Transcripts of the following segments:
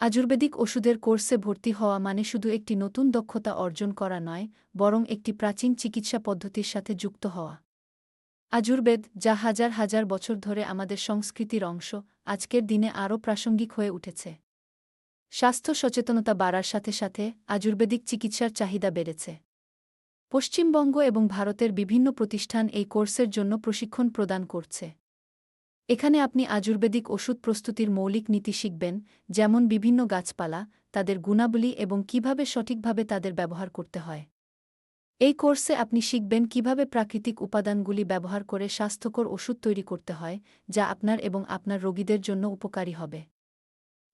আয়ুর্বেদিক ওষুধের কোর্সে ভর্তি হওয়া মানে শুধু একটি নতুন দক্ষতা অর্জন করা নয়, বরং একটি প্রাচীন চিকিৎসা পদ্ধতির সাথে যুক্ত হওয়া। আয়ুর্বেদ, যা হাজার হাজার বছর ধরে আমাদের সংস্কৃতির অংশ, আজকের দিনে আরও প্রাসঙ্গিক হয়ে উঠেছে। স্বাস্থ্য সচেতনতা বাড়ার সাথে সাথে আয়ুর্বেদিক চিকিৎসার চাহিদা বেড়েছে। পশ্চিমবঙ্গ এবং ভারতের বিভিন্ন প্রতিষ্ঠান এই কোর্সের জন্য প্রশিক্ষণ প্রদান করছে। এখানে আপনি আয়ুর্বেদিক ওষুধ প্রস্তুতির মৌলিক নীতি শিখবেন, যেমন বিভিন্ন গাছপালা, তাদের গুণাবলী এবং কীভাবে সঠিকভাবে তাদের ব্যবহার করতে হয়। এই কোর্সে আপনি শিখবেন কীভাবে প্রাকৃতিক উপাদানগুলি ব্যবহার করে স্বাস্থ্যকর ওষুধ তৈরি করতে হয়, যা আপনার এবং আপনার রোগীদের জন্য উপকারী হবে।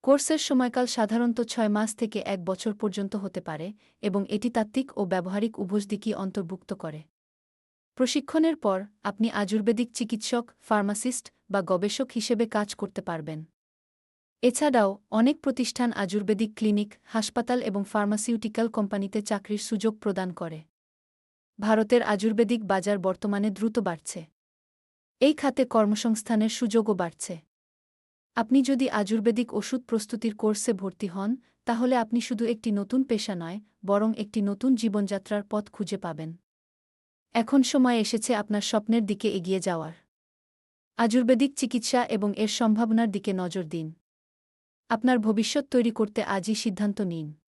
কোর্সের সময়কাল সাধারণত ছয় মাস থেকে এক বছর পর্যন্ত হতে পারে এবং এটি তাত্ত্বিক ও ব্যবহারিক উভয় দিকই অন্তর্ভুক্ত করে। প্রশিক্ষণের পর আপনি আয়ুর্বেদিক চিকিৎসক, ফার্মাসিস্ট বা গবেষক হিসেবে কাজ করতে পারবেন। এছাড়াও অনেক প্রতিষ্ঠান আয়ুর্বেদিক ক্লিনিক, হাসপাতাল এবং ফার্মাসিউটিক্যাল কোম্পানিতে চাকরির সুযোগ প্রদান করে। ভারতের আয়ুর্বেদিক বাজার বর্তমানে দ্রুত বাড়ছে। এই খাতে কর্মসংস্থানের সুযোগও বাড়ছে। আপনি যদি আয়ুর্বেদিক ওষুধ প্রস্তুতির কোর্সে ভর্তি হন, তাহলে আপনি শুধু একটি নতুন পেশা নয়, বরং একটি নতুন জীবনযাত্রার পথ খুঁজে পাবেন। এখন সময় এসেছে আপনার স্বপ্নের দিকে এগিয়ে যাওয়ার। আয়ুর্বেদিক চিকিৎসা এবং এর সম্ভাবনার দিকে নজর দিন। আপনার ভবিষ্যৎ তৈরি করতে আজই সিদ্ধান্ত নিন।